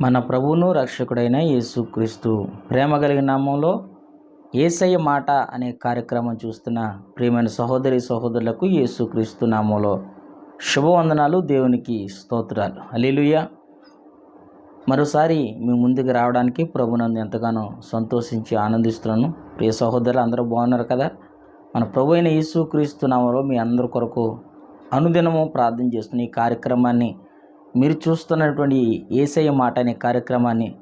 మన ప్రభువును రక్షకుడైన యేసుక్రీస్తు. ప్రేమ కలిగిన నామంలో ఏసయ్య మాట అనే కార్యక్రమం చూస్తున్న ప్రియమైన సహోదరి సహోదరులకు యేసుక్రీస్తు నామంలో శుభవందనాలు దేవునికి స్తోత్రాలు. అలీలుయ్య మరోసారి మీ ముందుకు రావడానికి ప్రభునందు ఎంతగానో సంతోషించి ఆనందిస్తున్నాను. ప్రియ సహోదరులు అందరూ బాగున్నారు కదా? మన ప్రభు అయిన యేసుక్రీస్తు నామంలో మీ అందరి కొరకు అనుదినము ప్రార్థన చేస్తున్న ఈ కార్యక్రమాన్ని మీరు చూస్తున్నటువంటి ఏసయ్య మాట అనే కార్యక్రమాన్ని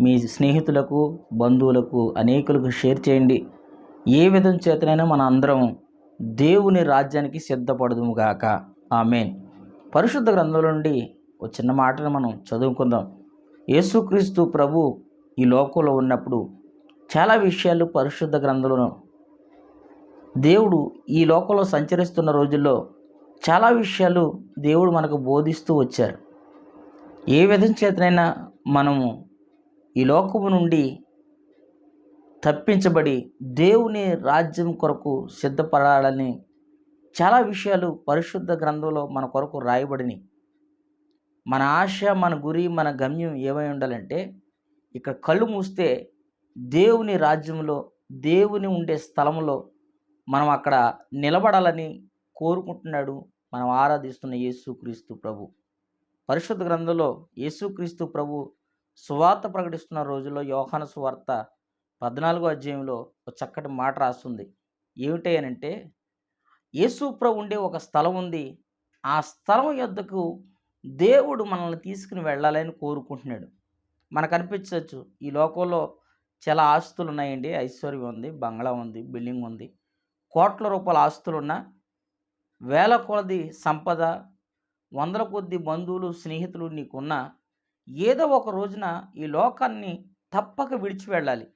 మీ స్నేహితులకు బంధువులకు అనేకులకు షేర్ చేయండి. ఏ విధం చేతనైనా మన అందరం దేవుని రాజ్యానికి సిద్ధపడదుము గాక. ఆమెన్. పరిశుద్ధ గ్రంథంలో నుండి ఒక చిన్న మాటను మనం చదువుకుందాం. యేసుక్రీస్తు ప్రభు ఈ లోకంలో ఉన్నప్పుడు చాలా విషయాలు పరిశుద్ధ గ్రంథంలో దేవుడు ఈ లోకంలో సంచరిస్తున్న రోజుల్లో చాలా విషయాలు దేవుడు మనకు బోధిస్తూ వచ్చారు. ఏ విధం చేతనైనా మనము ఈ లోకము నుండి తప్పించబడి దేవుని రాజ్యం కొరకు సిద్ధపడాలని చాలా విషయాలు పరిశుద్ధ గ్రంథంలో మన కొరకు రాయబడినాయి. మన ఆశ మన గురి మన గమ్యం ఏమై ఉండాలంటే ఇక్కడ కళ్ళు మూస్తే దేవుని రాజ్యంలో దేవుని ఉండే స్థలంలో మనం అక్కడ నిలబడాలని కోరుకుంటున్నాడు మనం ఆరాధిస్తున్న యేసుక్రీస్తు ప్రభు. పరిశుద్ధ గ్రంథంలో యేసుక్రీస్తు ప్రభు సువార్త ప్రకటిస్తున్న రోజుల్లో యోహాన సువార్త పద్నాలుగో అధ్యాయంలో ఒక చక్కటి మాట రాస్తుంది. ఏమిటి అని అంటే యేసు ప్రభు ఉండే ఒక స్థలం ఉంది. ఆ స్థలం యొద్దకు దేవుడు మనల్ని తీసుకుని వెళ్ళాలని కోరుకుంటున్నాడు. మనకు అనిపించవచ్చు ఈ లోకంలో చాలా ఆస్తులు ఉన్నాయండి. ఐశ్వర్యం ఉంది బంగ్లా ఉంది బిల్డింగ్ ఉంది. కోట్ల రూపాయల ఆస్తులు ఉన్నా వేల కొలది సంపద వందల కొద్ది బంధువులు స్నేహితులు నీకున్న ఏదో ఒక రోజున ఈ లోకాన్ని తప్పక విడిచి వెళ్ళాలి.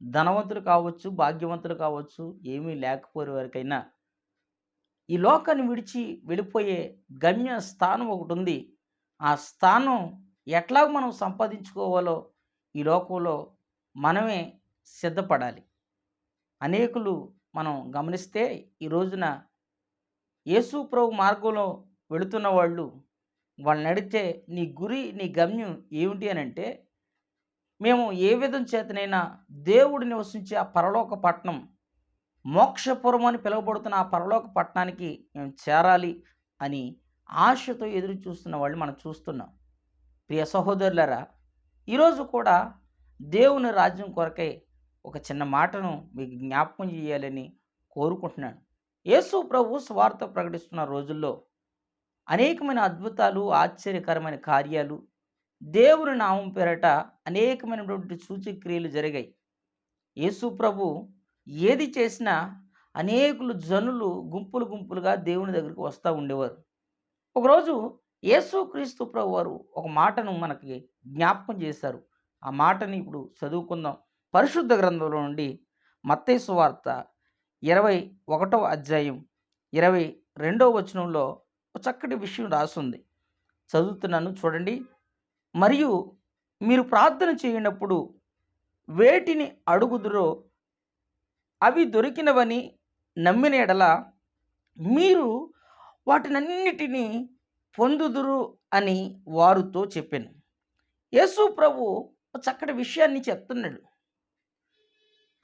ధనవంతులు కావచ్చు భాగ్యవంతులు కావచ్చు ఏమీ లేకపోయే వరకైనా ఈ లోకాన్ని విడిచి వెళ్ళిపోయే గమ్య స్థానం ఒకటి ఉంది. ఆ స్థానం ఎట్లా మనం సంపాదించుకోవాలో ఈ లోకంలో మనమే సిద్ధపడాలి. అనేకులు మనం గమనిస్తే ఈ రోజున యేసు ప్రభు మార్గంలో వెళుతున్న వాళ్ళు వాళ్ళని అడిగితే నీ గురి నీ గమ్యం ఏమిటి? అని అంటే మేము ఏ విధం చేతనైనా దేవుడు నివసించే ఆ పరలోక పట్టణం మోక్షపురం అని పిలువబడుతున్న ఆ పరలోక పట్టణానికి మేము చేరాలి అని ఆశతో ఎదురు చూస్తున్న వాళ్ళు మనం చూస్తున్నాం. ప్రియ సహోదరులరా ఈరోజు కూడా దేవుని రాజ్యం కొరకై ఒక చిన్న మాటను మీకు జ్ఞాపకం చేయాలని కోరుకుంటున్నాను. యేసు ప్రభు స్వార్థ ప్రకటిస్తున్న రోజుల్లో అనేకమైన అద్భుతాలు ఆశ్చర్యకరమైన కార్యాలు. దేవుని నామం పేరట అనేకమైనటువంటి సూచక్రియలు జరిగాయి. యేసు ప్రభు ఏది చేసినా అనేకులు జనులు గుంపులు గుంపులుగా దేవుని దగ్గరికి వస్తూ ఉండేవారు. ఒకరోజు యేసుక్రీస్తు ప్రభు వారు ఒక మాటను మనకి జ్ఞాపకం చేశారు. ఆ మాటని ఇప్పుడు చదువుకుందాం. పరిశుద్ధ గ్రంథంలో నుండి మత్తేసు వార్త ఇరవై ఒకటవ అధ్యాయం ఇరవై రెండవ వచనంలో చక్కటి విషయం రాస్తుంది చదువుతున్నాను చూడండి. మరియు మీరు ప్రార్థన చేయనప్పుడు వేటిని అడుగుదురో అవి దొరికినవని నమ్మిన ఎడల మీరు వాటినన్నిటినీ పొందుదురు అని వారితో చెప్పాను. యేసు ప్రభు ఒక చక్కటి విషయాన్ని చెప్తున్నాడు.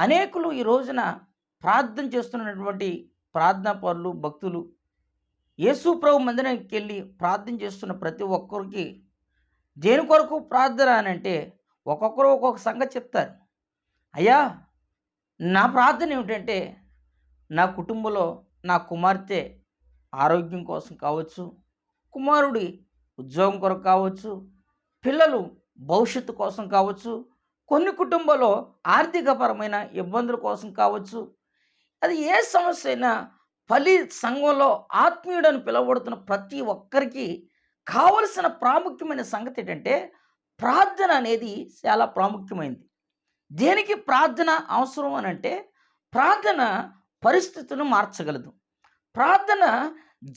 అనేకులు ఈ రోజున ప్రార్థన చేస్తున్నటువంటి ప్రార్థనా పరులు భక్తులు యేసు ప్రభు మందిరానికి వెళ్ళి ప్రార్థన చేస్తున్న ప్రతి ఒక్కరికి దేని కొరకు ప్రార్థన అని అంటే ఒక్కొక్కరు ఒక్కొక్క సంగతి చెప్తారు. అయ్యా నా ప్రార్థన ఏమిటంటే నా కుటుంబంలో నా కుమార్తె ఆరోగ్యం కోసం కావచ్చు కుమారుడి ఉద్యోగం కొరకు కావచ్చు పిల్లలు భవిష్యత్తు కోసం కావచ్చు కొన్ని కుటుంబాల్లో ఆర్థికపరమైన ఇబ్బందుల కోసం కావచ్చు అది ఏ సమస్య అయినా ఫలి సంఘంలో ఆత్మీయుడని పిలువబడుతున్న ప్రతి ఒక్కరికి కావలసిన ప్రాముఖ్యమైన సంగతి ఏంటంటే ప్రార్థన అనేది చాలా ప్రాముఖ్యమైనది దేనికి ప్రార్థన అవసరం అని అంటే ప్రార్థన పరిస్థితులను మార్చగలదు. ప్రార్థన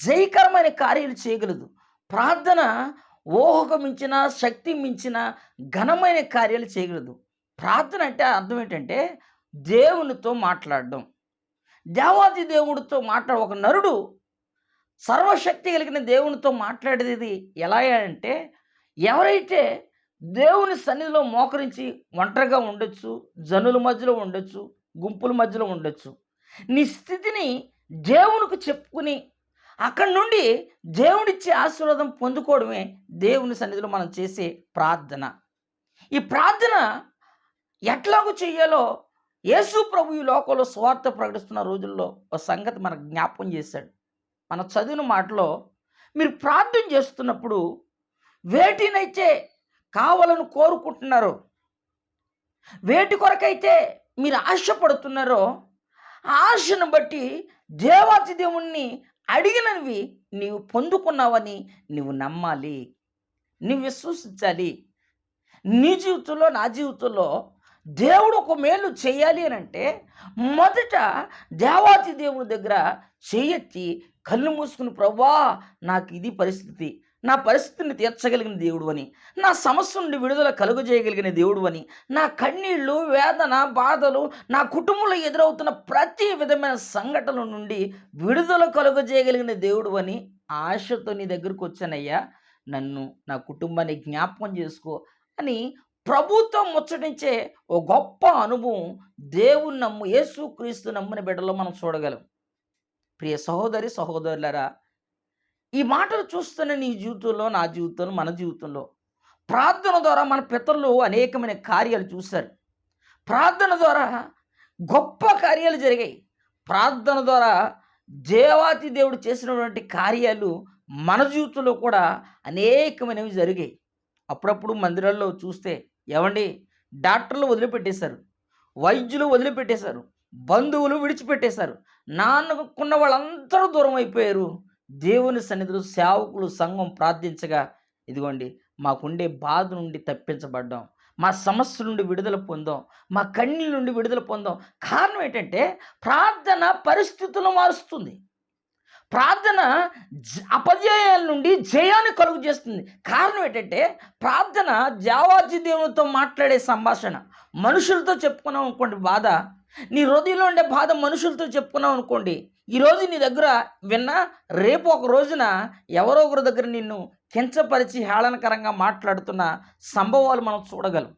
జయకరమైన కార్యాలు చేయగలదు. ప్రార్థన ఊహకు మించిన శక్తి మించిన ఘనమైన కార్యాలు చేయగలదు. ప్రార్థన అంటే అర్థం ఏంటంటే దేవునితో మాట్లాడడం. దేవాది దేవుడితో మాట్లాడ ఒక నరుడు సర్వశక్తి కలిగిన దేవునితో మాట్లాడేది ఎలా అంటే ఎవరైతే దేవుని సన్నిధిలో మోకరించి ఒంటరిగా ఉండొచ్చు జనుల మధ్యలో ఉండొచ్చు గుంపుల మధ్యలో ఉండొచ్చు నీ స్థితిని దేవునికి చెప్పుకుని అక్కడి నుండి దేవుడిచ్చే ఆశీర్వాదం పొందుకోవడమే దేవుని సన్నిధిలో మనం చేసే ప్రార్థన. ఈ ప్రార్థన ఎట్లాగూ చెయ్యాలో యేసు ప్రభు ఈ లోకంలో స్వార్థ ప్రకటిస్తున్న రోజుల్లో ఒక సంగతి మనకు జ్ఞాపకం చేశాడు. మన చదివిన మాటలో మీరు ప్రార్థన చేస్తున్నప్పుడు వేటినైతే కావాలని కోరుకుంటున్నారో వేటి కొరకైతే మీరు ఆశపడుతున్నారో ఆశను బట్టి దేవాతి దేవుణ్ణి అడిగినవి నీవు పొందుకున్నావని నీవు నమ్మాలి. నువ్వు విశ్వసించాలి. నీ జీవితంలో నా జీవితంలో దేవుడు ఒక మేలు చేయాలి అని అంటే మొదట దేవాతి దేవుని దగ్గర చేయెత్తి కళ్ళు మూసుకుని ప్రభా నాకు ఇది పరిస్థితి. నా పరిస్థితిని తీర్చగలిగిన దేవుడు అని. నా సమస్య నుండి విడుదల కలుగజేయగలిగిన దేవుడు అని. నా కన్నీళ్ళు వేదన బాధలు నా కుటుంబంలో ఎదురవుతున్న ప్రతి విధమైన సంఘటనల నుండి విడుదల కలుగజేయగలిగిన దేవుడు అని ఆశతో నీ దగ్గరకు వచ్చానయ్యా. నన్ను నా కుటుంబాన్ని జ్ఞాపకం చేసుకో అని ప్రభుత్వం ముచ్చటించే ఓ గొప్ప అనుభవం దేవుని నమ్ము యేసు క్రీస్తు నమ్మిన బిడ్డలో మనం చూడగలం. ప్రియ సహోదరి సహోదరులరా ఈ మాటలు చూస్తున్న నీ జీవితంలో నా జీవితంలో మన జీవితంలో ప్రార్థన ద్వారా మన పితరులు అనేకమైన కార్యాలు చూశారు. ప్రార్థన ద్వారా గొప్ప కార్యాలు జరిగాయి. ప్రార్థన ద్వారా దేవాతి దేవుడు చేసినటువంటి కార్యాలు మన జీవితంలో కూడా అనేకమైనవి జరిగాయి. అప్పుడప్పుడు మందిరాల్లో చూస్తే ఏమండి? డాక్టర్లు వదిలిపెట్టేశారు. వైద్యులు వదిలిపెట్టేశారు. బంధువులు విడిచిపెట్టేశారు. నాన్నకున్న వాళ్ళందరూ దూరం అయిపోయారు. దేవుని సన్నిధిలో సేవకులు సంఘం ప్రార్థించగా ఇదిగోండి మాకుండే బాధ నుండి తప్పించబడ్డాం. మా సమస్య నుండి విడుదల పొందాం. మా కన్నీళ్ళ నుండి విడుదల పొందాం. కారణం ఏంటంటే ప్రార్థన పరిస్థితులు మారుస్తుంది. ప్రార్థన జ- అపజయాల నుండి జయాన్ని కలుగు చేస్తుంది. కారణం ఏంటంటే ప్రార్థన జావాజీ దేవునితో మాట్లాడే సంభాషణ. మనుషులతో చెప్పుకున్నాం అనుకోండి బాధ. నీ హృదయంలో ఉండే బాధ మనుషులతో చెప్పుకున్నాం అనుకోండి. ఈరోజు నీ దగ్గర విన్నా రేపు ఒక రోజున ఎవరో ఒకరి దగ్గర నిన్ను కించపరిచి హేళనకరంగా మాట్లాడుతున్న సంభవాలు మనం చూడగలం.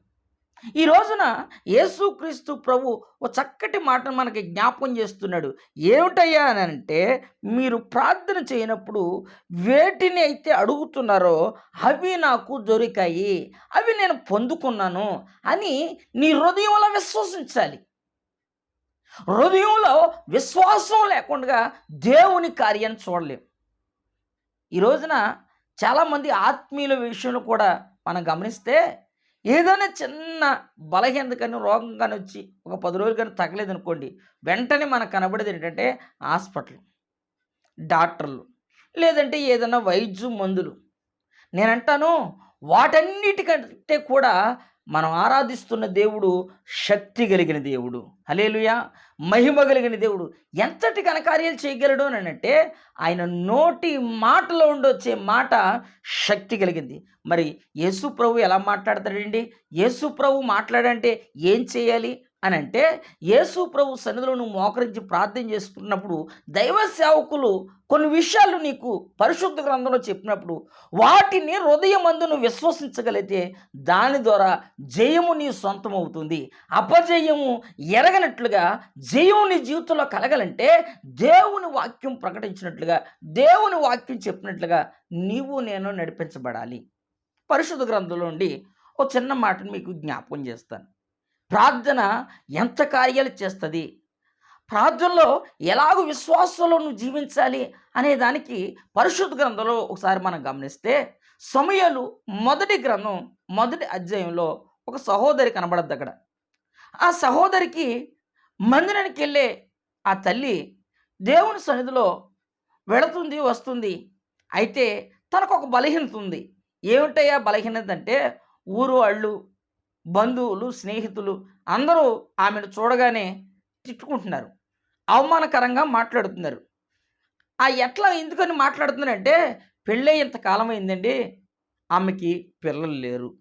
ఈ రోజున యేసుక్రీస్తు ప్రభు ఓ చక్కటి మాటను మనకి జ్ఞాపకం చేస్తున్నాడు. ఏమిటయ్యా అని అంటే మీరు ప్రార్థన చేయనప్పుడు వేటిని అయితే అడుగుతున్నారో అవి నాకు దొరికాయి. అవి నేను పొందుకున్నాను అని నీ హృదయంలో విశ్వసించాలి. హృదయంలో విశ్వాసం లేకుండా దేవుని కార్యాన్ని చూడలేము ఈ రోజున చాలామంది ఆత్మీయుల విషయంలో కూడా మనం గమనిస్తే ఏదైనా చిన్న బలహీనత కానీ రోగం కానీ వచ్చి ఒక పది రోజులు కానీ తగ్గలేదనుకోండి వెంటనే మనకు కనబడేది ఏంటంటే హాస్పిటల్ డాక్టర్లు లేదంటే ఏదైనా వైద్యం మందులు. నేనంటాను వాటన్నిటికంటే కూడా మనం ఆరాధిస్తున్న దేవుడు శక్తి కలిగిన దేవుడు. హలేలుయా మహిమ కలిగిన దేవుడు. ఎంతటి ఘనకార్యాలు చేయగలడు అని అంటే ఆయన నోటి మాటలో ఉండొచ్చే మాట శక్తి కలిగింది. మరి యేసు ప్రభు ఎలా మాట్లాడతాడండి? యేసు ప్రభు మాట్లాడంటే ఏం చేయాలి? అని అంటే యేసు ప్రభు సన్నిధిలో నువ్వు మోకరించి ప్రార్థన చేసుకున్నప్పుడు దైవ సేవకులు కొన్ని విషయాలు నీకు పరిశుద్ధ గ్రంథంలో చెప్పినప్పుడు వాటిని హృదయమందును విశ్వసించగలిగితే దాని ద్వారా జయము నీ సొంతం అవుతుంది అపజయము ఎరగనట్లుగా జయము నీ జీవితంలో కలగాలంటే దేవుని వాక్యం ప్రకటించినట్లుగా దేవుని వాక్యం చెప్పినట్లుగా నీవు నేను నడిపించబడాలి. పరిశుద్ధ గ్రంథంలో నుండి ఒక చిన్న మాటను మీకు జ్ఞాపకం చేస్తాను. ప్రార్థన ఎంత కార్యాలు చేస్తుంది? ప్రార్థనలో ఎలాగో విశ్వాసంలో నువ్వు జీవించాలి అనే దానికి పరిశుద్ధ గ్రంథంలో ఒకసారి మనం గమనిస్తే సమయాలు మొదటి గ్రంథం మొదటి అధ్యాయంలో ఒక సహోదరి కనబడద్దు అక్కడ. ఆ సహోదరికి మందిరానికి వెళ్ళే ఆ తల్లి దేవుని సన్నిధిలో వెళుతుంది వస్తుంది. అయితే తనకు ఒక బలహీనత ఉంది. ఏమిటయ్యా బలహీనత అంటే ఊరు వాళ్ళు బంధువులు స్నేహితులు అందరూ ఆమెను చూడగానే తిట్టుకుంటున్నారు. అవమానకరంగా మాట్లాడుతున్నారు. ఆ ఎట్లా ఎందుకని మాట్లాడుతున్నారంటే పెళ్ళే ఇంతకాలం అయిందండి ఆమెకి పిల్లలు లేరు.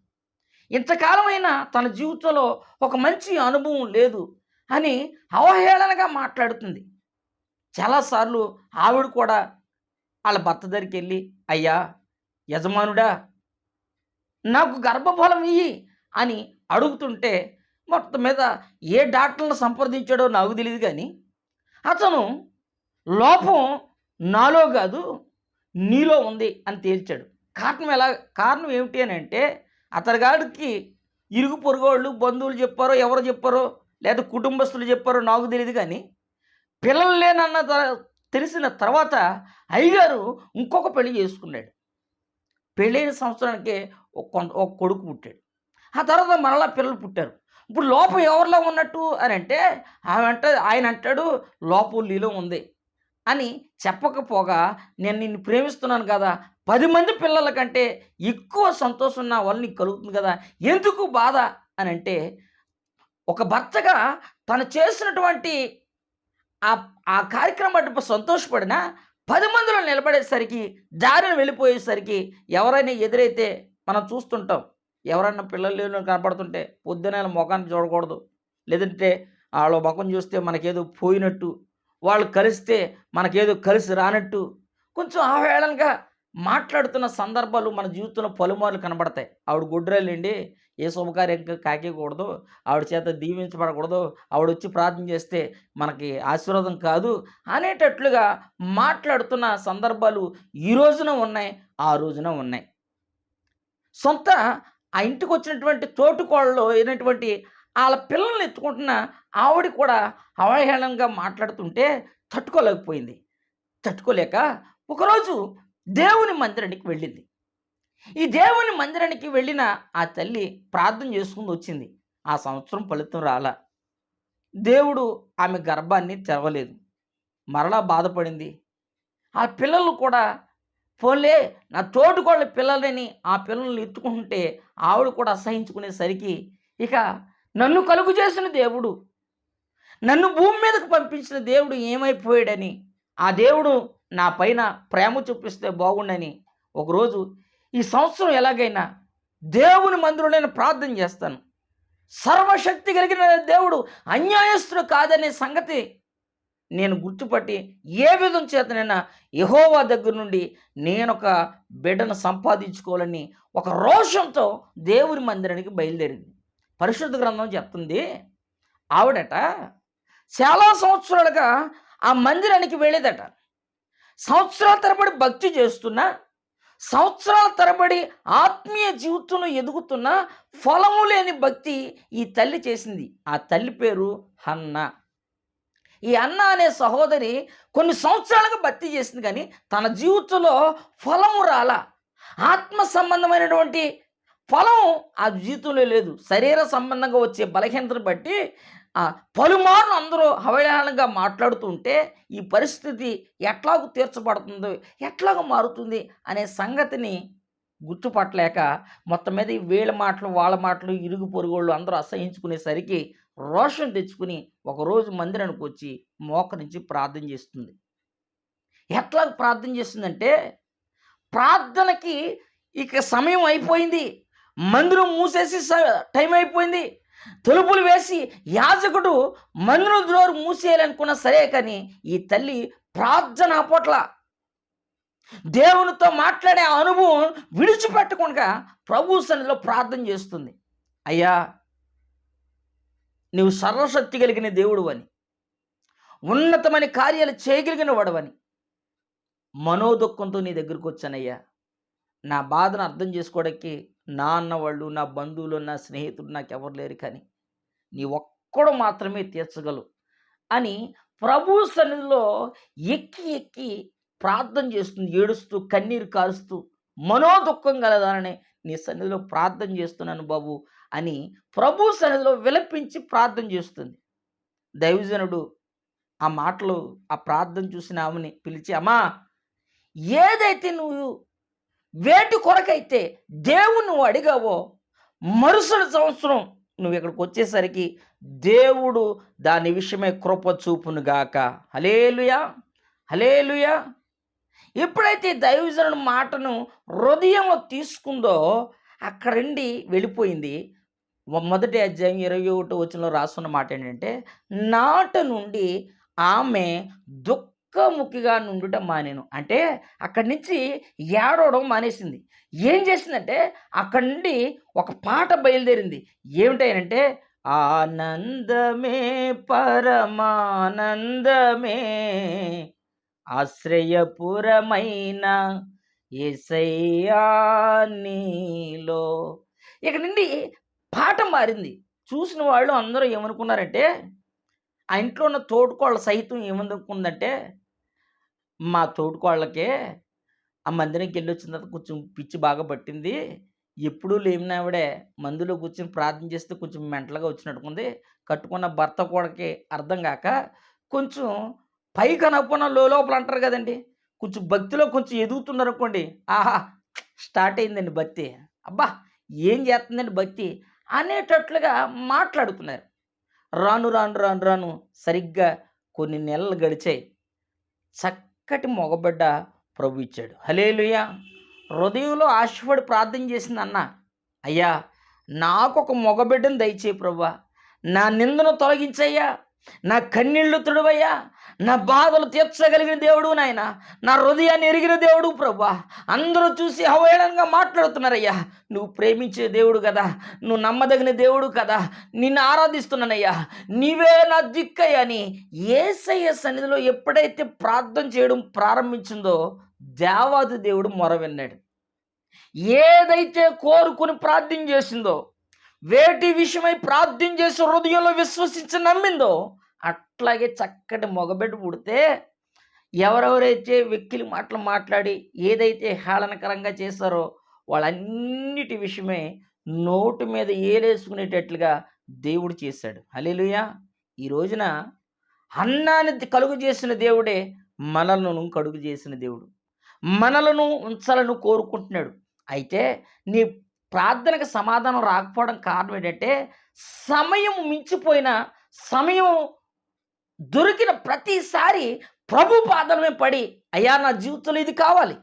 ఇంతకాలమైన తన జీవితంలో ఒక మంచి అనుభవం లేదు అని అవహేళనగా మాట్లాడుతుంది. చాలాసార్లు ఆవిడ కూడా వాళ్ళ భర్త దగ్గరికి వెళ్ళి అయ్యా యజమానుడా నాకు గర్భఫలం ఇయ్యి అని అడుగుతుంటే మొత్తం మీద ఏ డాక్టర్లను సంప్రదించాడో నాకు తెలియదు కానీ అతను లోపం నాలో కాదు నీలో ఉంది అని తేల్చాడు. కారణం ఎలా కారణం ఏమిటి అని అంటే అతనిగాడికి ఇరుగు పొరుగోళ్ళు బంధువులు చెప్పారో ఎవరు చెప్పారో లేదా కుటుంబస్తులు చెప్పారో నాకు తెలియదు కానీ పిల్లలు లేనన్న తెలిసిన తర్వాత అయ్యగారు ఇంకొక పెళ్ళి చేసుకున్నాడు. పెళ్ళైన సంవత్సరానికి ఒక ఒక కొడుకు పుట్టాడు. ఆ తర్వాత మరలా పిల్లలు పుట్టారు. ఇప్పుడు లోపం ఎవరిలో ఉన్నట్టు అని అంటే ఆమె అంటే ఆయన అంటాడు లోపం నీలో ఉంది అని చెప్పకపోగా నేను నిన్ను ప్రేమిస్తున్నాను కదా పది మంది పిల్లల కంటే ఎక్కువ సంతోషం నా వల్ల నీకు కలుగుతుంది కదా ఎందుకు బాధ? అని అంటే ఒక భర్తగా తను చేసినటువంటి ఆ ఆ కార్యక్రమం పట్ల సంతోషపడినా పది మందిలో నిలబడేసరికి దారిని వెళ్ళిపోయేసరికి ఎవరైనా ఎదురైతే మనం చూస్తుంటాం. ఎవరన్నా పిల్లలు కనపడుతుంటే పొద్దున ముఖాన్ని చూడకూడదు. లేదంటే వాళ్ళ ముఖం చూస్తే మనకేదో పోయినట్టు వాళ్ళు కలిస్తే మనకేదో కలిసి రానట్టు కొంచెం ఆవేళనగా మాట్లాడుతున్న సందర్భాలు మన జీవితంలో పలుమార్లు కనబడతాయి. ఆవిడ గుడ్రెళ్ళండి ఏ శుభకార్యం కాకేయకూడదు ఆవిడ చేత దీవించబడకూడదు ఆవిడ వచ్చి ప్రార్థన చేస్తే మనకి ఆశీర్వాదం కాదు అనేటట్లుగా మాట్లాడుతున్న సందర్భాలు ఈ రోజున ఉన్నాయి ఆ రోజున ఉన్నాయి. సొంత ఆ ఇంటికి వచ్చినటువంటి తోటికోళ్ళలో అయినటువంటి వాళ్ళ పిల్లల్ని ఎత్తుకుంటున్న ఆవిడ కూడా అవహేళనగా మాట్లాడుతుంటే తట్టుకోలేకపోయింది. తట్టుకోలేక ఒకరోజు దేవుని మందిరానికి వెళ్ళింది. ఈ దేవుని మందిరానికి వెళ్ళిన ఆ తల్లి ప్రార్థన చేసుకుని వచ్చింది. ఆ సంవత్సరం ఫలితం రాలా. దేవుడు ఆమె గర్భాన్ని తెరవలేదు. మరలా బాధపడింది. ఆ పిల్లలు కూడా పోలే నా తోటికోళ్ళ పిల్లలని ఆ పిల్లల్ని ఎత్తుకుంటే ఆవిడ కూడా అసహించుకునేసరికి ఇక నన్ను కలుగు చేసిన దేవుడు నన్ను భూమి మీదకు పంపించిన దేవుడు ఏమైపోయాడని ఆ దేవుడు నా పైన ప్రేమ చూపిస్తే బాగుండని ఒకరోజు ఈ సంవత్సరం ఎలాగైనా దేవుని మందిరం నేను ప్రార్థన చేస్తాను. సర్వశక్తి కలిగిన దేవుడు అన్యాయస్తుడు కాదనే సంగతి నేను గుర్తుపట్టి ఏ విధం చేతనైనా యహోవా దగ్గర నుండి నేను ఒక బిడ్డను సంపాదించుకోవాలని ఒక రోషంతో దేవుని మందిరానికి బయలుదేరింది. పరిశుద్ధ గ్రంథం చెప్తుంది ఆవిడట చాలా సంవత్సరాలుగా ఆ మందిరానికి వెళ్ళేదట. సంవత్సరాల తరబడి భక్తి చేస్తున్నా సంవత్సరాల తరబడి ఆత్మీయ జీవితంలో ఎదుగుతున్న ఫలము లేని భక్తి ఈ తల్లి చేసింది. ఆ తల్లి పేరు హన్నా. ఈ అన్న అనే సహోదరి కొన్ని సంవత్సరాలుగా భర్తీ చేసింది కానీ తన జీవితంలో ఫలము రాల. ఆత్మ సంబంధమైనటువంటి ఫలం ఆ జీవితంలో లేదు. శరీర సంబంధంగా వచ్చే బలహీనతను బట్టి ఆ పలుమార్లు అందరూ అవహేళనగా మాట్లాడుతుంటే ఈ పరిస్థితి ఎట్లాగూ తీర్చబడుతుంది ఎట్లాగూ మారుతుంది అనే సంగతిని గుర్తుపట్టలేక మొత్తం మీద వీళ్ళ మాటలు వాళ్ళ మాటలు ఇరుగు పొరుగుళ్ళు అందరూ అసహించుకునేసరికి రోషం తెచ్చుకుని ఒకరోజు మందిరానికి వచ్చి మోకరించి ప్రార్థన చేస్తుంది. ఎట్లా ప్రార్థన చేస్తుందంటే ప్రార్థనకి ఇక సమయం అయిపోయింది. మందిరం మూసేసి స- టైం అయిపోయింది. తలుపులు వేసి యాజకుడు మందిరం ద్రోరు మూసేయాలనుకున్నా సరే కానీ ఈ తల్లి ప్రార్థన అప్పట్ల దేవునితో మాట్లాడే ఆ అనుభవం విడిచిపెట్టకుండా ప్రభు సన్నిలో ప్రార్థన చేస్తుంది. అయ్యా నీవు సర్వశక్తి కలిగిన దేవుడు అని ఉన్నతమైన కార్యాలు చేయగలిగిన వాడవని మనోదుఖంతో నీ దగ్గరికి వచ్చానయ్యా. నా బాధను అర్థం చేసుకోవడానికి నా అన్నవాళ్ళు నా బంధువులు నా స్నేహితులు నాకు లేరు కానీ నీ ఒక్కడు మాత్రమే తీర్చగలవు అని ప్రభు సన్నిధిలో ఎక్కి ఎక్కి ప్రార్థన చేస్తుంది ఏడుస్తూ కన్నీరు కారుస్తూ మనోదుఖం గలదానని నీ సన్నిధిలో ప్రార్థన చేస్తున్నాను బాబు అని ప్రభు సన్నిధిలో విలపించి ప్రార్థన చేస్తుంది. దైవజనుడు ఆ మాటలు ఆ ప్రార్థన చూసిన ఆమెని పిలిచి అమ్మా ఏదైతే నువ్వు వేటి కొరకైతే దేవుని నువ్వు అడిగావో మరుసటి సంవత్సరం నువ్వు ఇక్కడికి వచ్చేసరికి దేవుడు దాని విషయమై కృప చూపునుగాక హలేలుయా హలేలుయా ఎప్పుడైతే దైవజనుడు మాటను హృదయంలో తీసుకుందో అక్కడండి వెళ్ళిపోయింది. మొదటి అధ్యాయం ఇరవై ఒకటి వచ్చిన రాసుకున్న మాట ఏంటంటే నాట నుండి ఆమె దుఃఖముఖిగా నుండుట మానేను. అంటే అక్కడి నుంచి ఏడవడం మానేసింది. ఏం చేసిందంటే అక్కడి నుండి ఒక పాట బయలుదేరింది. ఏమిటంటే ఆనందమే పరమానందమే ఆశ్రయపురమైన నీలో. ఇక నుండి పాట మారింది. చూసిన వాళ్ళు అందరూ ఏమనుకున్నారంటే ఆ ఇంట్లో ఉన్న తోడుకోళ్ళ సైతం ఏమనుకుందంటే మా తోడుకోళ్ళకే ఆ మందిరంకి వెళ్ళి వచ్చిన తర్వాత కొంచెం పిచ్చి బాగా పట్టింది. ఎప్పుడూ లేమినావిడే మందులో కూర్చొని ప్రార్థన చేస్తే కొంచెం మెంటలుగా వచ్చినట్టుకుంది. కట్టుకున్న భర్త కూడాకి అర్థం కాక కొంచెం పై కనపన లోపల అంటారు కదండి. కొంచెం భక్తిలో కొంచెం ఎదుగుతున్నారు అనుకోండి. ఆహా స్టార్ట్ అయిందండి భక్తి. అబ్బా ఏం చేస్తుందండి భక్తి? అనేటట్లుగా మాట్లాడుతున్నారు. రాను రాను రాను రాను సరిగ్గా కొన్ని నెలలు గడిచాయి. చక్కటి మొగబిడ్డ ప్రభు ఇచ్చాడు. హలేలుయ హృదయంలో ఆశపడి ప్రార్థన చేసింది అన్న. అయ్యా నాకు ఒక మొగబిడ్డను దయచేయి ప్రభా. నా నిందను తొలగించయ్యా. నా కన్నీళ్ళు తుడువయ్యా. నా బాధలు తీర్చగలిగిన దేవుడు నాయన. నా హృదయాన్ని ఎరిగిన దేవుడు ప్రభా. అందరూ చూసి అవహేళనగా మాట్లాడుతున్నారయ్యా. నువ్వు ప్రేమించే దేవుడు కదా. నువ్వు నమ్మదగిన దేవుడు కదా. నిన్ను ఆరాధిస్తున్నానయ్యా. నీవే నా దిక్కయ్యా అని ఏసయ్య సన్నిధిలో ఎప్పుడైతే ప్రార్థన చేయడం ప్రారంభించిందో దేవాది దేవుడు మొరవిన్నాడు ఏదైతే కోరుకుని ప్రార్థన చేసిందో వేటి విషయమై ప్రార్థన చేసి హృదయంలో విశ్వసించి నమ్మిందో అట్లాగే చక్కటి మొగబెట్టు పుడితే ఎవరెవరైతే వెక్కిలి మాటలు మాట్లాడి ఏదైతే హేళనకరంగా చేశారో వాళ్ళన్నిటి విషయమే నోటు మీద ఏలేసుకునేటట్లుగా దేవుడు చేశాడు. హలేలుయా ఈ రోజున అన్నాన్ని కలుగు చేసిన దేవుడే మనలను కడుగు చేసిన దేవుడు. మనలను ఉంచాలను కోరుకుంటున్నాడు. అయితే నీ ప్రార్థనకు సమాధానం రాకపోవడం కారణం ఏంటంటే సమయం మించిపోయిన సమయం దొరికిన ప్రతిసారి ప్రభు పాదమే పడి అయ్యా నా జీవితంలో ఇది కావాలి.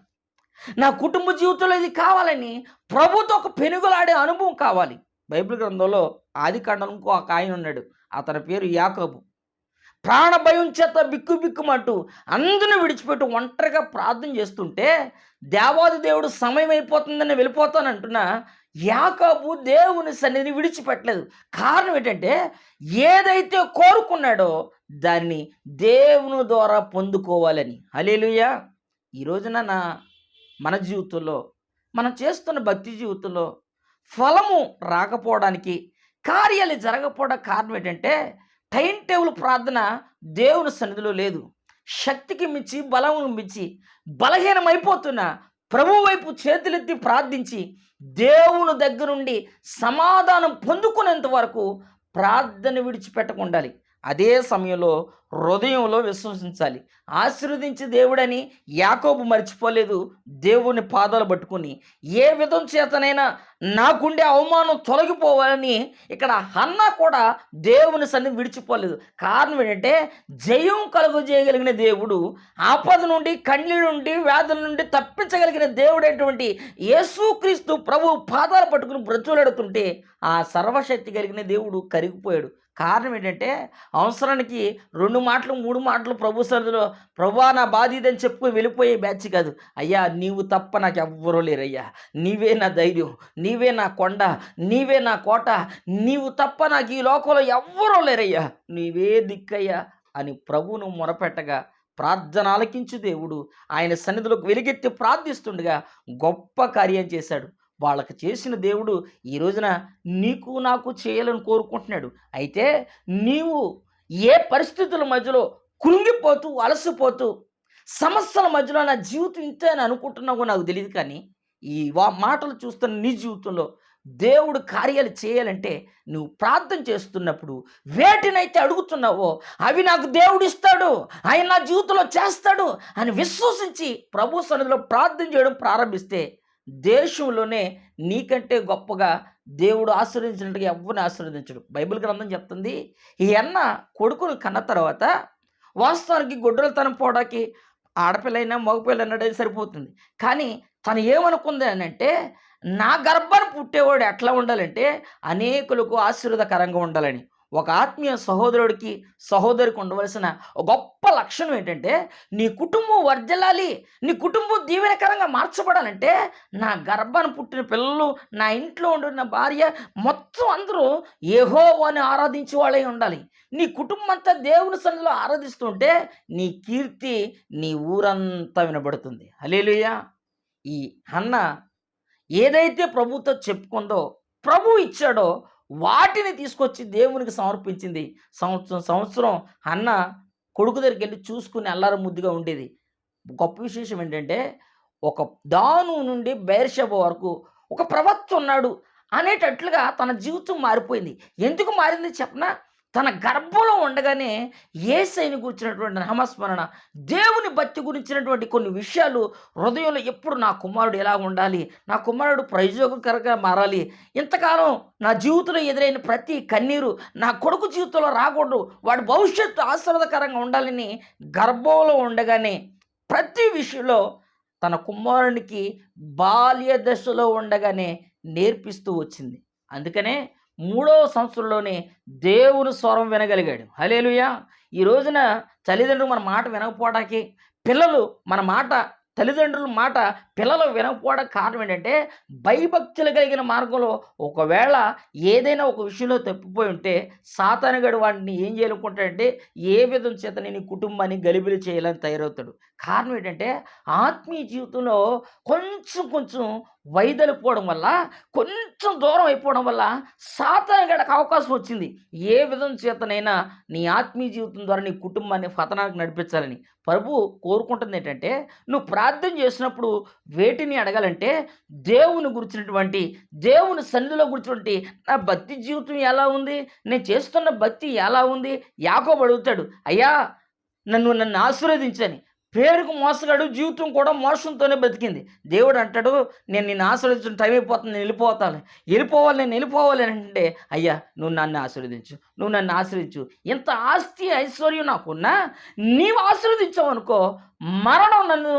నా కుటుంబ జీవితంలో ఇది కావాలని ప్రభుతో ఒక పెనుగులాడే అనుభవం కావాలి. బైబిల్ గ్రంథంలో ఆది కాండంలో ఇంకో ఒక ఆయన ఉన్నాడు. అతని పేరు యాకబు. ప్రాణ భయం చేత బిక్కు బిక్కుమంటూ అందరిని విడిచిపెట్టి ఒంటరిగా ప్రార్థన చేస్తుంటే దేవాది దేవుడు సమయం అయిపోతుందని వెళ్ళిపోతానంటున్నా యాకోబు దేవుని సన్నిధిని విడిచిపెట్టలేదు. కారణం ఏంటంటే ఏదైతే కోరుకున్నాడో దాన్ని దేవుని ద్వారా పొందుకోవాలని. హలేలుయా ఈ రోజున నా మన జీవితంలో మనం చేస్తున్న భక్తి జీవితంలో ఫలము రాకపోవడానికి కార్యాలు జరగకపోవడం కారణం ఏంటంటే టైం టేబుల్ ప్రార్థన దేవుని సన్నిధిలో లేదు. శక్తికి మించి బలం మించి బలహీనమైపోతున్న ప్రభు వైపు చేతులెత్తి ప్రార్థించి దేవుని దగ్గరుండి సమాధానం పొందుకునేంత వరకు ప్రార్థన విడిచిపెట్టకుండాలి. అదే సమయంలో హృదయంలో విశ్వసించాలి. ఆశీర్వదించి దేవుడని యాకోబు మర్చిపోలేదు. దేవుని పాదాలు పట్టుకుని ఏ విధం చేతనైనా నాకుండే అవమానం తొలగిపోవాలని ఇక్కడ హన్న కూడా దేవుని సన్ని విడిచిపోలేదు. కారణం ఏంటంటే జయం కలుగు చేయగలిగిన దేవుడు ఆపద నుండి కన్నీళ్ళ నుండి వ్యాధుల నుండి తప్పించగలిగిన దేవుడైనటువంటి యేసుక్రీస్తు ప్రభు పాదాలు పట్టుకుని బ్రతులాడుతుంటే ఆ సర్వశక్తి కలిగిన దేవుడు కరిగిపోయాడు. కారణం ఏంటంటే అవసరానికి రెండు మాటలు మూడు మాటలు ప్రభు సరిధిలో ప్రభా నా బాధిదని ఇదని వెళ్ళిపోయే బ్యాచ్ కాదు. అయ్యా నీవు తప్ప నాకు ఎవ్వరూ లేరయ్యా. నీవే నా ధైర్యం నీవే నా కొండ నీవే నా కోట నీవు తప్ప నాకు ఈ లోకంలో ఎవ్వరూ లేరయ్యా. నీవే దిక్కయ్యా అని ప్రభువును మొరపెట్టగా ప్రార్థన ఆలకించు దేవుడు ఆయన సన్నిధిలోకి వెలిగెత్తి ప్రార్థిస్తుండగా గొప్ప కార్యం చేశాడు. వాళ్ళకి చేసిన దేవుడు ఈ రోజున నీకు నాకు చేయాలని కోరుకుంటున్నాడు. అయితే నీవు ఏ పరిస్థితుల మధ్యలో కృంగిపోతూ అలసిపోతూ సమస్యల మధ్యలో నా జీవితం ఇంతే అని అనుకుంటున్నావో నాకు తెలియదు కానీ ఈ వా మాటలు చూస్తున్న నీ జీవితంలో దేవుడు కార్యాలు చేయాలంటే నువ్వు ప్రార్థన చేస్తున్నప్పుడు వేటినైతే అడుగుతున్నావో అవి నాకు దేవుడు ఇస్తాడు ఆయన నా జీవితంలో చేస్తాడు అని విశ్వసించి ప్రభు సన్నిధిలో ప్రార్థన చేయడం ప్రారంభిస్తే దేశంలోనే నీకంటే గొప్పగా దేవుడు ఆశీర్వదించినట్టుగా ఎవరిని ఆశీర్వదించడు బైబిల్ గ్రంథం చెప్తుంది ఈ అన్న కొడుకును కన్న తర్వాత వాస్తవానికి గొడ్డలతనం పోవడానికి ఆడపిల్లైనా మగపిల్ల అన్నది సరిపోతుంది. కానీ తను ఏమనుకుంది అని అంటే నా గర్భాన్ని పుట్టేవాడు ఎట్లా ఉండాలంటే అనేకులకు ఆశీర్వాదకరంగా ఉండాలని. ఒక ఆత్మీయ సహోదరుడికి సహోదరికి ఉండవలసిన గొప్ప లక్షణం ఏంటంటే నీ కుటుంబం వర్జలాలి నీ కుటుంబం దీవెనకరంగా మార్చబడాలంటే నా గర్భాన్ని పుట్టిన పిల్లలు నా ఇంట్లో ఉండిన భార్య మొత్తం అందరూ ఏహో అని ఆరాధించే వాళ్ళే ఉండాలి. నీ కుటుంబం అంతా దేవుని సన్నిలో ఆరాధిస్తుంటే నీ కీర్తి నీ ఊరంతా వినబడుతుంది. హలేలుయ్య ఈ అన్న ఏదైతే ప్రభుతో చెప్పుకుందో ప్రభు ఇచ్చాడో వాటిని తీసుకొచ్చి దేవునికి సమర్పించింది. సంవత్సరం సంవత్సరం అన్న కొడుకు దగ్గరికి వెళ్ళి చూసుకుని అల్లార ముద్దుగా ఉండేది. గొప్ప విశేషం ఏంటంటే ఒక దాను నుండి బైర్షబ వరకు ఒక ప్రవక్త ఉన్నాడు అనేటట్లుగా తన జీవితం మారిపోయింది. ఎందుకు మారింది చెప్పనా? తన గర్భంలో ఉండగానే ఏసైని గురించినటువంటి నామస్మరణ దేవుని భక్తి గురించినటువంటి కొన్ని విషయాలు హృదయంలో ఎప్పుడు నా కుమారుడు ఎలా ఉండాలి నా కుమారుడు ప్రయోజకరంగా మారాలి ఇంతకాలం నా జీవితంలో ఎదురైన ప్రతి కన్నీరు నా కొడుకు జీవితంలో రాకూడదు వాడి భవిష్యత్తు ఆశీర్వదకరంగా ఉండాలని గర్భంలో ఉండగానే ప్రతి విషయంలో తన కుమారునికి బాల్య దశలో ఉండగానే నేర్పిస్తూ వచ్చింది. అందుకనే మూడవ సంవత్సరంలోనే దేవుని స్వరం వినగలిగాడు. హలేలుయా ఈ రోజున తల్లిదండ్రులు మన మాట వినకపోవడానికి పిల్లలు మన మాట తల్లిదండ్రుల మాట పిల్లలు వినకపోవడం కారణం ఏంటంటే భయభక్తులు కలిగిన మార్గంలో ఒకవేళ ఏదైనా ఒక విషయంలో తప్పిపోయి ఉంటే సాతానుగడు వాడిని ఏం చేయాలనుకుంటాడంటే ఏ విధం చేత నేను కుటుంబాన్ని గలిబిలి చేయాలని తయారవుతాడు. కారణం ఏంటంటే ఆత్మీయ జీవితంలో కొంచెం కొంచెం వైదొలిపోవడం వల్ల కొంచెం దూరం అయిపోవడం వల్ల సాతానుగడకు అవకాశం వచ్చింది. ఏ విధం చేతనైనా నీ ఆత్మీయ జీవితం ద్వారా నీ కుటుంబాన్ని పతనానికి నడిపించాలని ప్రభు కోరుకుంటుంది ఏంటంటే నువ్వు ప్రార్థన చేసినప్పుడు వేటిని అడగాలంటే దేవుని గురించినటువంటి దేవుని సన్నిధిలో గురించినటువంటి నా భక్తి జీవితం ఎలా ఉంది నేను చేస్తున్న భక్తి ఎలా ఉంది యాకో అడుగుతాడు అయ్యా నన్ను నన్ను ఆశీర్వదించని పేరుకు మోసగాడు జీవితం కూడా మోసంతోనే బతికింది. దేవుడు అంటాడు నేను నిన్ను ఆశీర్వదించిన టైం అయిపోతుంది నేను వెళ్ళిపోతాను. వెళ్ళిపోవాలి నేను వెళ్ళిపోవాలి అని అంటే అయ్యా నువ్వు నన్ను ఆశీర్వదించు నువ్వు నన్ను ఆశ్రయించు ఇంత ఆస్తి ఐశ్వర్యం నాకున్నా నీవు ఆశీర్వదించావు అనుకో మరణం నన్ను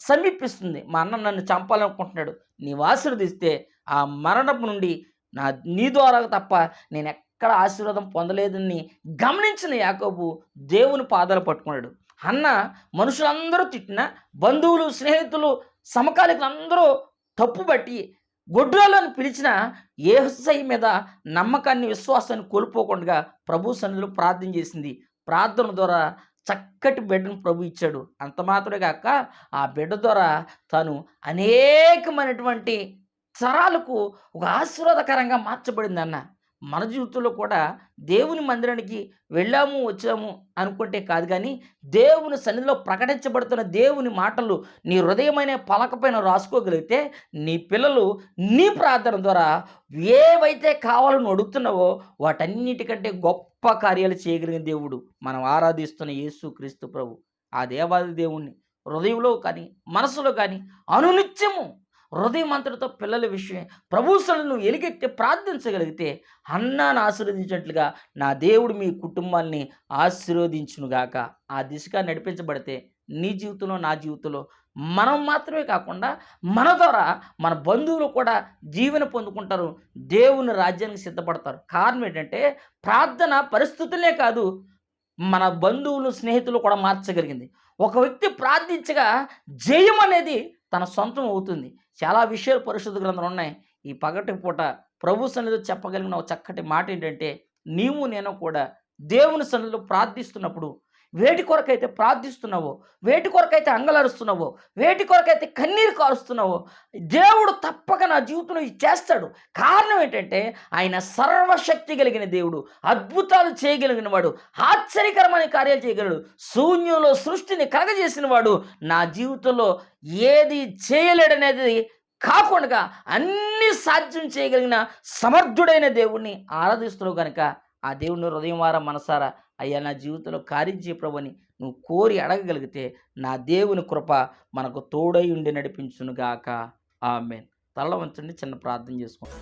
సమీపిస్తుంది. మా అన్న నన్ను చంపాలనుకుంటున్నాడు. నీవు ఆశీర్వదిస్తే ఆ మరణపు నుండి నా నీ ద్వారా తప్ప నేను ఎక్కడ ఆశీర్వాదం పొందలేదని గమనించిన యాకోబు దేవుని పాదాలు పట్టుకున్నాడు. అన్న మనుషులందరూ తిట్టిన బంధువులు స్నేహితులు సమకాలికులు అందరూ తప్పుబట్టి గొడ్రాలను పిలిచిన ఏహసై మీద నమ్మకాన్ని విశ్వాసాన్ని కోల్పోకుండా ప్రభు సన్నిధిలో ప్రార్థన చేసింది. ప్రార్థన ద్వారా చక్కటి బిడ్డను ప్రభు ఇచ్చాడు. అంత మాత్రమే కాక ఆ బిడ్డ ద్వారా తను అనేకమైనటువంటి తరాలకు ఒక ఆశీర్వాదకరంగా మార్చబడింది అన్న మన జీవితంలో కూడా దేవుని మందిరానికి వెళ్ళాము వచ్చాము అనుకుంటే కాదు కానీ దేవుని సన్నిధిలో ప్రకటించబడుతున్న దేవుని మాటలు నీ హృదయమైన పలకపైన రాసుకోగలిగితే నీ పిల్లలు నీ ప్రార్థన ద్వారా ఏవైతే కావాలని అడుగుతున్నావో వాటన్నిటికంటే గొప్ప కార్యాలు చేయగలిగిన దేవుడు మనం ఆరాధిస్తున్న యేసు క్రీస్తు ప్రభు. ఆ దేవాది దేవుణ్ణి హృదయంలో కానీ మనసులో కానీ అనునిత్యము హృదయమంతటితో పిల్లల విషయం. ప్రభుత్వాలను నువ్వు ఎలుగెత్తి ప్రార్థించగలిగితే అన్నాను ఆశీర్వదించినట్లుగా నా దేవుడు మీ కుటుంబాన్ని ఆశీర్వదించునుగాక. ఆ దిశగా నడిపించబడితే నీ జీవితంలో నా జీవితంలో మనం మాత్రమే కాకుండా మన ద్వారా మన బంధువులు కూడా జీవన పొందుకుంటారు దేవుని రాజ్యానికి సిద్ధపడతారు. కారణం ఏంటంటే ప్రార్థన పరిస్థితులే కాదు మన బంధువులు స్నేహితులు కూడా మార్చగలిగింది. ఒక వ్యక్తి ప్రార్థించగా జయం అనేది తన సొంతం అవుతుంది. చాలా విషయాలు పరిశుద్ధ గ్రంథంలో ఉన్నాయి. ఈ పగటి పూట ప్రభు సన్నిధిలో చెప్పగలిగిన ఒక చక్కటి మాట ఏంటంటే నీవు నేను కూడా దేవుని సన్నిధిలో ప్రార్థిస్తున్నప్పుడు వేటి కొరకైతే ప్రార్థిస్తున్నావో వేటి కొరకైతే అంగలరుస్తున్నావో వేటి కొరకైతే కన్నీరు కారుస్తున్నావో దేవుడు తప్పక నా జీవితంలో ఇది చేస్తాడు. కారణం ఏంటంటే ఆయన సర్వశక్తి కలిగిన దేవుడు అద్భుతాలు చేయగలిగిన వాడు ఆశ్చర్యకరమైన కార్యాలు చేయగలడు శూన్యంలో సృష్టిని కలగజేసిన వాడు నా జీవితంలో ఏది చేయలేడనేది కాకుండా అన్ని సాధ్యం చేయగలిగిన సమర్థుడైన దేవుణ్ణి ఆరాధిస్తున్నావు కనుక ఆ దేవుని హృదయం వారా మనసారా అయ్యా నా జీవితంలో కార్యం చేయ ప్రభుని నువ్వు కోరి అడగగలిగితే నా దేవుని కృప మనకు తోడై ఉండి నడిపించునుగాక. ఆమెన్. తల వంచండి చిన్న ప్రార్థన చేసుకోండి